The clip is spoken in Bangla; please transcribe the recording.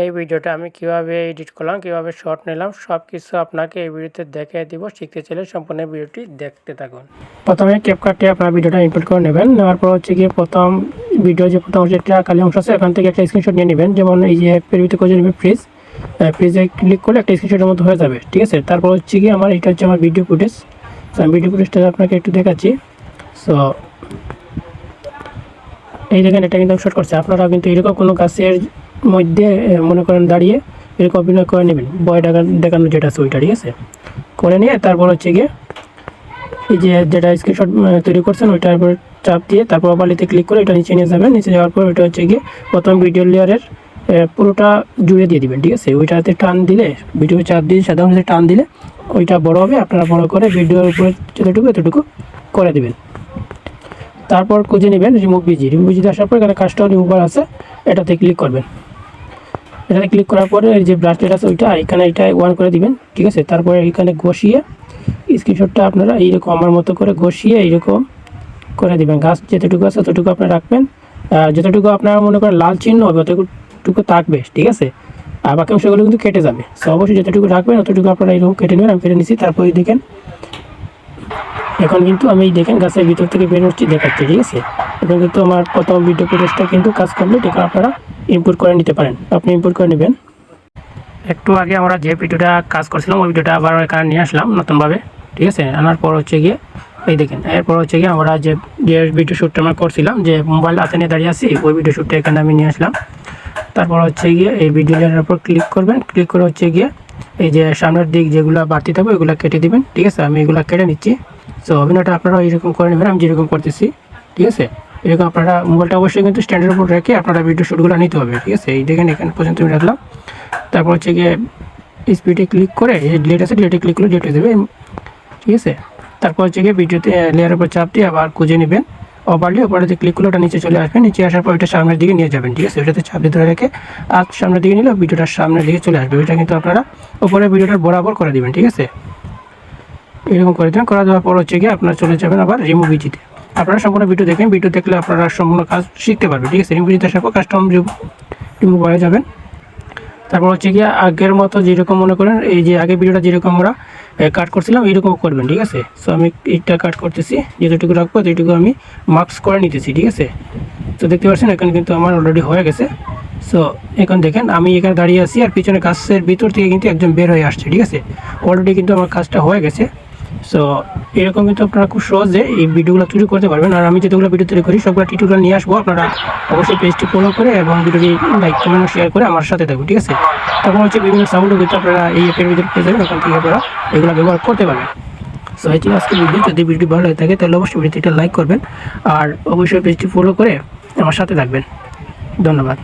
এই ভিডিওটা আমি কীভাবে এডিট করলাম, কীভাবে শর্ট নিলাম সব কিছু আপনাকে এই ভিডিওতে দেখিয়ে দিব। শিখতে চাইলে সম্পূর্ণ ভিডিওটি দেখতে থাকুন। প্রথমে ক্যাপকাটে আপনার ভিডিওটা ইনপুট করে নেবেন। নেওয়ার পর হচ্ছে গিয়ে প্রথম ভিডিও যে প্রথম হচ্ছে একটা কালি অংশ আছে, এখান থেকে একটা স্ক্রিনশট নিয়ে নেবেন। যেমন এই যে অ্যাপের ভিতরে করে নেবেন ফ্রিজ ফ্রিজে ক্লিক করলে একটা স্ক্রিনশটের মতো হয়ে যাবে। ঠিক আছে? তারপর হচ্ছে গিয়ে আমার এটা হচ্ছে আমার ভিডিও ফুটেজ সো আমি ভিডিও ফুটেজটা আপনাকে একটু দেখাচ্ছি। সো এই দেখেন এটা কিন্তু শর্ট করছে। আপনারা কিন্তু এরকম কোনো গাছের মধ্যে মনে করেন দাঁড়িয়ে এরকম অভিনয় করে নেবেন। বয় দেখান দেখানো যেটা আছে ঠিক আছে? করে নিয়ে তারপর হচ্ছে গিয়ে এই যে যেটা স্ক্রিনশট তৈরি করছেন, ওইটার উপর চাপ দিয়ে তারপর বালিতে ক্লিক করে এটা নিচে নিয়ে যাবেন। নিচে যাওয়ার পর ওইটা হচ্ছে গিয়ে প্রথম ভিডিও লেয়ারের পুরোটা জুড়ে দিয়ে দিবেন, ঠিক আছে? ওইটাতে টান দিলে ভিডিও চাপ দিয়ে সাধারণত টান দিলে ওইটা বড় হবে, আপনারা বড় করে ভিডিওর উপরে যতটুকু, এতটুকু করে দেবেন। তারপর খুঁজে নেবেন রিমুভ বিজি রিমুভ বিজিতে আসার পর এখানে কাস্টম রিমুভার আছে, এটাতে ক্লিক করবেন। এটাতে ক্লিক করার পরে এই যে ব্রাশলেট আছে ওইটা এখানে এটা ওয়ান করে দিবেন, ঠিক আছে? তারপরে এখানে ঘষিয়ে স্ক্রিনশটটা আপনারা এইরকম আমার মতো করে ঘষিয়ে এইরকম করে দিবেন। গাছ যতটুকু আছে ততটুকু আপনারা রাখবেন। আর যতটুকু আপনারা মনে করেন লাল চিহ্ন হবে, অতটুকু থাকবে, ঠিক আছে? আর বাকি অংশগুলো কিন্তু কেটে যাবে। সো অবশ্যই যতটুকু রাখবেন, অতটুকু আপনারা এইরকম কেটে নেবেন, আমি কেটে নিচ্ছি তারপরে দেখেন, এখন কিন্তু আমি দেখেন গাছের ভিতর থেকে বের হচ্ছি, দেখাচ্ছি, ঠিক আছে? এখন কিন্তু আমার প্রথম ভিডিও ফুটেজটা কিন্তু কাজ কমপ্লিট এখন আপনারা ইম্পোর্ট করে নিতে পারেন। আপনি ইম্পোর্ট করে নেবেন। একটু আগে আমরা যে ভিডিওটা কাজ করছিলাম, ওই ভিডিওটা আবার এখানে নিয়ে আসলাম নতুনভাবে, ঠিক আছে? আনার পর হচ্ছে গিয়ে, এই দেখেন, এরপর হচ্ছে গিয়ে আমরা যে যে ভিডিও শ্যুটটা আমরা করছিলাম, যে মোবাইল হাতে নিয়ে দাঁড়িয়ে আছি, ওই ভিডিও শ্যুটটা এখানে আমি নিয়ে আসলাম। তারপর হচ্ছে গিয়ে এই ভিডিও লেয়ারের উপর ক্লিক করবেন ক্লিক করে হচ্ছে গিয়ে এই যে সামনের দিক যেগুলো বাড়তি থাকবে, ওইগুলো কেটে দিবেন, ঠিক আছে? আমি এগুলো কেটে নিচ্ছি। সো অভিনয়টা আপনারা এরকম করে নেবেন, আমি যেরকম করতেছি, ঠিক আছে? এরকম আপনারা মোবাইলটা অবশ্যই কিন্তু স্ট্যান্ডের উপর রেখে আপনারা ভিডিও শ্যুটগুলো নিতে হবে, ঠিক আছে? এই দেখেন এখানে পর্যন্ত আমি রাখলাম। তারপর হচ্ছে গিয়ে স্পিডে ক্লিক করে, এই ডিলেট আছে ডিলেটে ক্লিক করে ডিলেট হয়ে যাবে, ঠিক আছে? তারপর হচ্ছে গিয়ে ভিডিওতে লেয়ারের উপর চাপ দিয়ে আবার খুঁজে নেবেন। ওভারলি ওপরেতে ক্লিক করলে ওটা নিচে চলে আসবে, নিচে আসার পর ওইটা সামনের দিকে নিয়ে যাবেন, ঠিক আছে? ওইটাতে চাপ দিয়ে ধরে রেখে আর সামনের দিকে নিলে ভিডিওটার সামনের দিকে চলে আসবে, ওইটা কিন্তু আপনারা ওপরে ভিডিওটার বরাবর করে দিবেন, ঠিক আছে? এরকম করে দেবেন করা দেওয়ার পর হচ্ছে গিয়ে আপনারা চলে যাবেন আবার রিমুভ ইজিতে আপনারা সম্পূর্ণ ভিডিও দেখেন ভিডিও দেখলে আপনারা সম্পূর্ণ কাজ শিখতে পারবেন, ঠিক আছে? ইজিতে আসার পর কাস্টম রিমুভ হয়ে যাবেন। তারপর হচ্ছে গিয়ে আগের মতো যেরকম মনে করেন, এই যে আগে ভিডিওটা যেরকম আমরা কাট করছিলাম এইরকম করবেন, ঠিক আছে? সো আমি এইটা কাট করতেছি যতটুকু রাখব ততটুকু আমি মার্কস করে নিতেছি, ঠিক আছে? তো দেখতে পাচ্ছেন, এখানে কিন্তু আমার অলরেডি হয়ে গেছে। সো এখন দেখেন, আমি এখানে দাঁড়িয়ে আছি, আর পিছনে গাছের ভিতর থেকে কিন্তু একজন বের হয়ে আসছে, ঠিক আছে? অলরেডি কিন্তু আমার কাজটা হয়ে গেছে। সো এরকম কিন্তু আপনারা খুব সহজে এই ভিডিওগুলো তৈরি করতে পারবেন। আর আমি যেগুলো ভিডিও তৈরি করি, সবগুলো টিউটোরিয়াল নিয়ে আসব। আপনারা অবশ্যই পেজটি ফলো করে এবং ভিডিওটি লাইক কমেন্ট শেয়ার করে আমার সাথে থাকবেন ঠিক আছে? তখন হচ্ছে বিভিন্ন সাউন্ডও কিন্তু আপনারা এই অ্যাপের ভিতরে পেয়ে যাবেন, ওখান থেকে আপনারা এগুলো ব্যবহার করতে পারবেন। সো এই ছিল আজকে ভিডিও যদি ভিডিওটি ভালো হয়ে থাকে, তাহলে অবশ্যই ভিডিওটি লাইক করবেন। আর অবশ্যই পেজটি ফলো করে আমার সাথে থাকবেন। ধন্যবাদ।